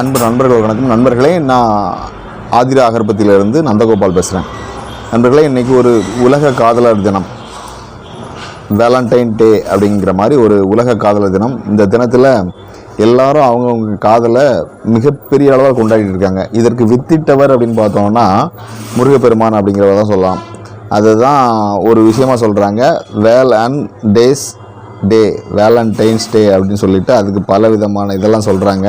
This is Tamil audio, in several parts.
அன்பு நண்பர்கள் வணக்கம். நண்பர்களே நான் ஆதிரா அகர்பத்திலிருந்து நந்தகோபால் பேசுகிறேன் நண்பர்களே இன்றைக்கி ஒரு உலக காதலர் தினம். வேலண்டைன் டே அப்படிங்கிற மாதிரி ஒரு உலக காதலர் தினம். இந்த தினத்தில் எல்லாரும் அவங்கவுங்க காதலை மிகப்பெரிய அளவில் கொண்டாடிட்டு இருக்காங்க. இதற்கு வித்திட்டவர் அப்படின்னு பார்த்தோம்னா முருகப்பெருமான் அப்படிங்கிறத தான் சொல்லலாம். அதுதான் ஒரு விஷயமாக சொல்கிறாங்க வேல் அண்ட் டேஸ் டே வேலண்டைன்ஸ் டே அப்படின்னு சொல்லிட்டு அதுக்கு பல விதமான இதெல்லாம் சொல்கிறாங்க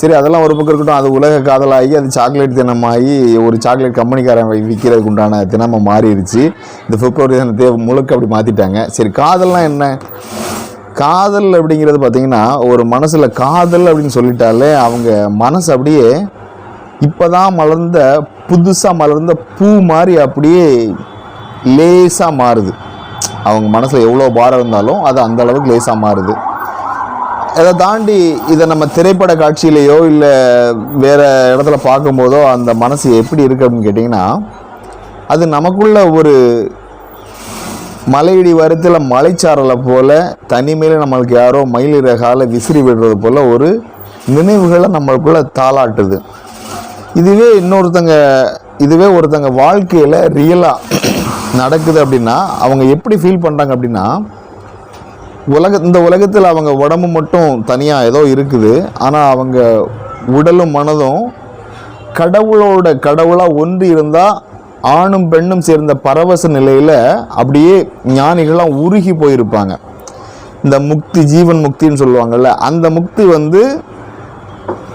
சரி அதெல்லாம் ஒரு பக்கம் இருக்கட்டும். அது உலக காதலாகி அது சாக்லேட் தினமாகி ஒரு சாக்லேட் கம்பெனிக்காரன் விற்கிறதுக்கு உண்டான தினமாக மாறிடுச்சு. இந்த பிப்ரவரி தினத்தை முழுக்க அப்படி மாற்றிட்டாங்க சரி காதல்லாம் என்ன? காதல் அப்படிங்கிறது பார்த்தீங்கன்னா ஒரு மனசில் காதல் அப்படின்னு சொல்லிட்டாலே அவங்க மனசு அப்படியே இப்போ தான் மலர்ந்த புதுசாக மலர்ந்த பூ மாதிரி அப்படியே லேசாக மாறுது. அவங்க மனசில் எவ்வளோ பாரம் இருந்தாலும் அது அந்த அளவுக்கு லேசாக மாறுது. இதை தாண்டி இதை நம்ம திரைப்பட காட்சியிலேயோ இல்லை வேறு இடத்துல பார்க்கும்போதோ அந்த மனசு எப்படி இருக்கு அப்படின்னு கேட்டிங்கன்னா அது நமக்குள்ள ஒரு மலையிடி வரத்தில் மலைச்சாரலை போல தனிமையில் நம்மளுக்கு யாரோ மயிலிறகால விசிறி விடுறது போல் ஒரு நினைவுகளை நம்மளுக்குள்ள தாளாட்டுது. இதுவே இன்னொருத்தங்க இதுவே ஒருத்தங்க வாழ்க்கையில் ரியலாக நடக்குது அப்படின்னா அவங்க எப்படி ஃபீல் பண்ணுறாங்க அப்படின்னா உலக இந்த உலகத்தில் அவங்க உடம்பு மட்டும் தனியாக ஏதோ இருக்குது. ஆனால் அவங்க உடலும் மனதும் கடவுளோட கடவுளாக ஒன்று இருந்தால் ஆணும் பெண்ணும் சேர்ந்த பரவச நிலையில் அப்படியே ஞானிகள்லாம் உருகி போயிருப்பாங்க. இந்த முக்தி ஜீவன் முக்தின்னு சொல்லுவாங்கள்ல அந்த முக்தி வந்து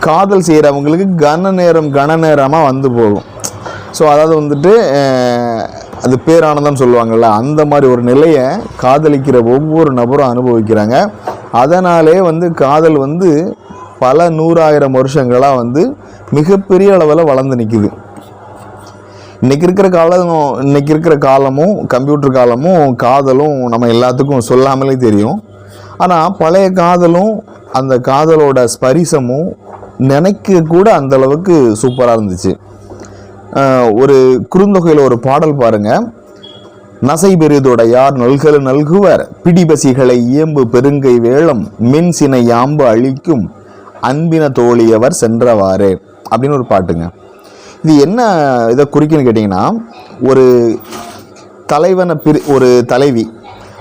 காதல் செய்கிறவங்களுக்கு கன நேரம் கன நேரமாக வந்து போகும். ஸோ அதாவது வந்துட்டு அது பேரானந்தம் சொல்லுவாங்கள்ல அந்த மாதிரி ஒரு நிலையை காதலிக்கிற ஒவ்வொரு நபரும் அனுபவிக்கிறாங்க. அதனாலே வந்து காதல் வந்து பல நூறாயிரம் வருஷங்களாக வந்து மிகப்பெரிய அளவில் வளர்ந்து நிற்குது இன்னைக்கு இருக்கிற காலம் இன்னைக்கு இருக்கிற காலமும் கம்ப்யூட்டர் காலமும் காதலும் நம்ம எல்லாத்துக்கும் சொல்லாமலே தெரியும். ஆனால் பழைய காதலும் அந்த காதலோட ஸ்பரிசமும் நினைக்க கூட அந்தளவுக்கு சூப்பராக இருந்துச்சு. ஒரு குறுந்தொகையில் ஒரு பாடல் பாருங்க. நசை பெரிதுடையார் நல்கலு நல்குவர்? பிடிபசிகளை இயம்பு பெருங்கை வேளம் மின் சினை யாம்பு அழிக்கும் அன்பின தோழியவர் சென்றவாறு. அப்படின்னு ஒரு பாட்டுங்க. இது என்ன இதை குறிக்குன்னு கேட்டிங்கன்னா ஒரு தலைவனை பிரி ஒரு தலைவி.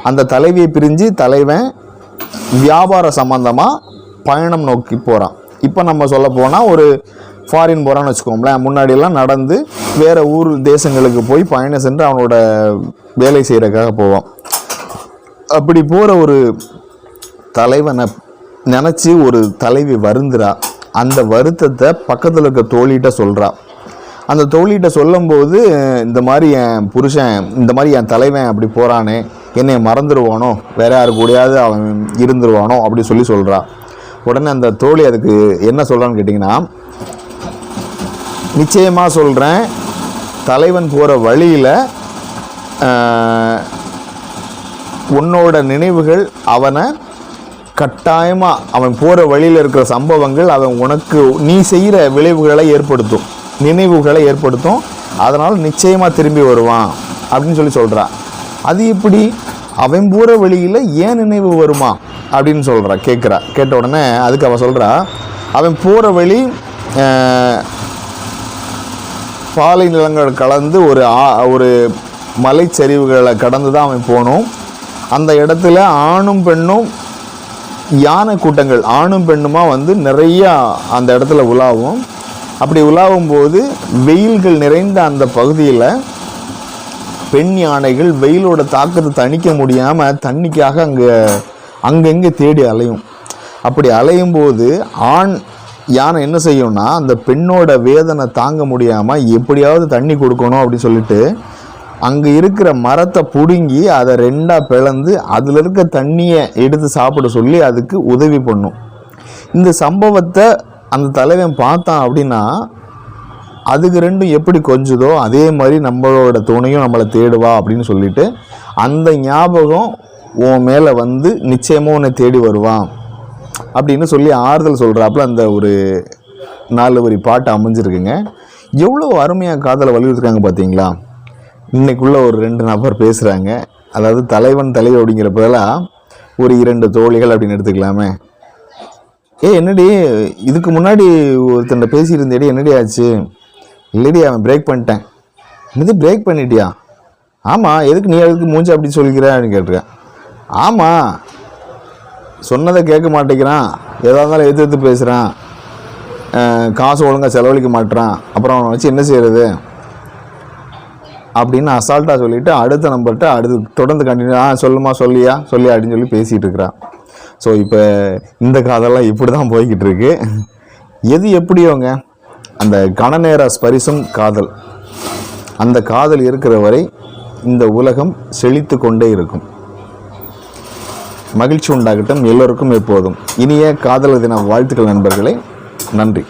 அந்த தலைவியை பிரிஞ்சு தலைவன் வியாபார சம்பந்தமாக பயணம் நோக்கி போகிறான் இப்போ நம்ம சொல்ல போனால் ஒரு ஃபாரின் போகிறான்னு வச்சுக்கோங்களேன் முன்னாடியெல்லாம் நடந்து வேறு ஊர் தேசங்களுக்கு போய் பயணம் சென்று அவனோட வேலை செய்கிறதுக்காக போவான். அப்படி போகிற ஒரு தலைவனை நினச்சி ஒரு தலைவி வருந்துறா. அந்த வருத்தத்தை பக்கத்தில் இருக்க தோழிகிட்ட சொல்கிறா அந்த தோழிகிட்ட சொல்லும்போது இந்த மாதிரி என் புருஷன் இந்த மாதிரி என் தலைவன் அப்படி போகிறானே என்னை மறந்துடுவானோ வேற யாரு கூடயாவது அவன் இருந்துருவானோ அப்படி சொல்லி சொல்கிறா உடனே அந்த தோழி அதுக்கு என்ன சொல்கிறான்னு கேட்டிங்கன்னா நிச்சயமாக சொல்கிறேன் தலைவன் போகிற வழியில் உன்னோட நினைவுகள் அவனை கட்டாயமாக அவன் போகிற வழியில் இருக்கிற சம்பவங்கள் அவன் உனக்கு நீ செய்கிற விளைவுகளை ஏற்படுத்தும். நினைவுகளை ஏற்படுத்தும். அதனால் நிச்சயமாக திரும்பி வருவான் அப்படின்னு சொல்லி சொல்கிறான் அது எப்படி? அவன் போகிற வழியில் ஏன் நினைவு வருமா? அப்படின்னு சொல்கிறா கேட்குறா கேட்ட உடனே அதுக்கு அவன் சொல்கிறா அவன் போகிற வழி பாலை நிலங்கள் கலந்து ஒரு ஆ- ஒரு மலைச்சரிவுகளை கடந்து தான் அவன் போகணும் அந்த இடத்துல ஆணும் பெண்ணும் யானை கூட்டங்கள் ஆணும் பெண்ணுமா வந்து நிறையா அந்த இடத்துல உலாவும். அப்படி உலாவும் போது வெயில்கள் நிறைந்த அந்த பகுதியில் பெண் யானைகள் வெயிலோட தாக்கத்தை தணிக்க முடியாமல் தண்ணிக்காக அங்கே அங்கங்கே தேடி அலையும். அப்படி அலையும் போது ஆண் யானை என்ன செய்யும்னா அந்த பெண்ணோட வேதனை தாங்க முடியாமல் எப்படியாவது தண்ணி கொடுக்கணும் அப்படின்னு சொல்லிட்டு அங்கே இருக்கிற மரத்தை பிடுங்கி அதை ரெண்டாக பிளந்து அதில் இருக்க தண்ணியை எடுத்து சாப்பிட சொல்லி அதுக்கு உதவி பண்ணும். இந்த சம்பவத்தை அந்த தலைவன் பார்த்தான் அப்படின்னா அதுக்கு ரெண்டும் எப்படி கொஞ்சதோ அதே மாதிரி நம்மளோட துணையும் நம்மளை தேடுவா அப்படின்னு சொல்லிட்டு அந்த ஞாபகம் உன் மேலே வந்து நிச்சயமாக உன்னை தேடி வருவான். அப்படின்னு சொல்லி ஆறுதல் சொல்கிறாப்புல அந்த ஒரு நாலு வரி பாட்டு அமைஞ்சிருக்குங்க. எவ்வளோ அருமையாக காதலை வலியுறுத்துறாங்க பார்த்தீங்களா இன்னைக்குள்ள ஒரு ரெண்டு நபர் பேசுகிறாங்க அதாவது தலைவன் தலைவி அப்படிங்கிற ஒரு இரண்டு தோழிகள் அப்படின்னு எடுத்துக்கலாமே. ஏ என்னடி இதுக்கு முன்னாடி ஒருத்தன் பேசியிருந்தேடி என்னடி ஆச்சு? இல்லடி அவன் பிரேக் பண்ணிட்டேன். இது பிரேக் பண்ணிட்டியா? ஆமாம் எதுக்கு நீ எதுக்கு மூஞ்சி அப்படின்னு சொல்லிக்கிற அப்படின்னு கேட்டிருக்கேன். ஆமாம் சொன்னதை கேட்க மாட்டேங்கிறான். எதாக இருந்தாலும் எடுத்து எடுத்து பேசுகிறான் காசு ஒழுங்காக செலவழிக்க மாட்றான். அப்புறம் அவனை வச்சு என்ன செய்கிறது அப்படின்னு அசால்ட்டாக சொல்லிவிட்டு அடுத்த நம்பர்கிட்ட அடுத்து தொடர்ந்து கண்டினியூ ஆ சொல்லுமா சொல்லியா சொல்லியா அப்படின்னு சொல்லி பேசிகிட்டு இருக்கிறான். ஸோ இப்போ இந்த காதெல்லாம் இப்படி தான் போய்கிட்டு இருக்கு. எது எப்படியோங்க அந்த கணநேர ஸ்பரிசம் காதல். அந்த காதல் இருக்கிற வரை இந்த உலகம் செழித்து கொண்டே இருக்கும். மகிழ்ச்சி உண்டாகட்டும். எல்லோருக்கும் எப்போதும் இனிய காதலர் தின வாழ்த்துக்கள் நண்பர்களே. நன்றி.